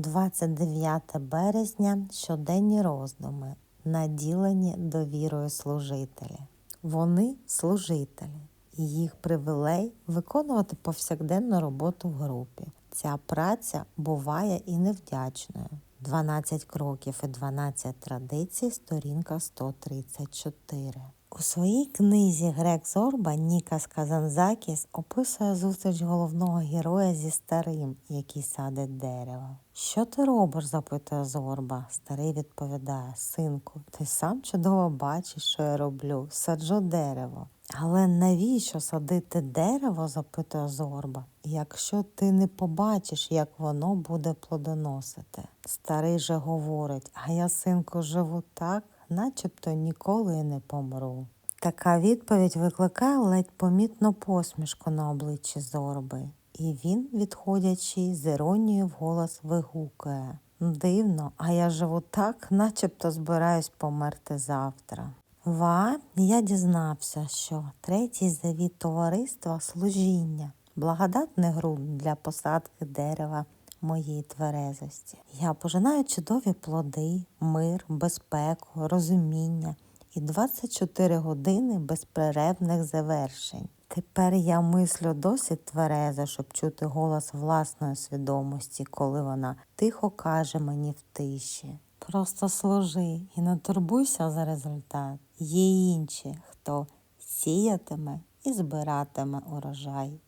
29 березня щоденні роздуми, наділені довірою служителі. Вони служителі, і їх привілей виконувати повсякденну роботу в групі. Ця праця буває і невдячною. 12 кроків і 12 традицій, сторінка 134. У своїй книзі Грек Зорба Нікас Казанзакіс описує зустріч головного героя зі старим, який садить дерево. Що ти робиш? запитує Зорба. Старий відповідає: Синку, ти сам чудово бачиш, що я роблю, саджу дерево. Але навіщо садити дерево? запитує Зорба, якщо ти не побачиш, як воно буде плодоносити. Старий же говорить: а я, синку, живу так, начебто ніколи не помру. Така відповідь викликає ледь помітну посмішку на обличчі Зорби, і він, відходячи, з іронією вголос вигукує. Дивно, а я живу так, начебто збираюсь померти завтра. Ва, я дізнався, що третій завіт товариства служіння, благодатний ґрунт для посадки дерева моєї тверезості. Я пожинаю чудові плоди, мир, безпеку, розуміння і 24 години безперервних завершень. Тепер я мислю досить тверезо, щоб чути голос власної свідомості, коли вона тихо каже мені в тиші. Просто служи і не турбуйся за результат. Є інші, хто сіятиме і збиратиме урожай.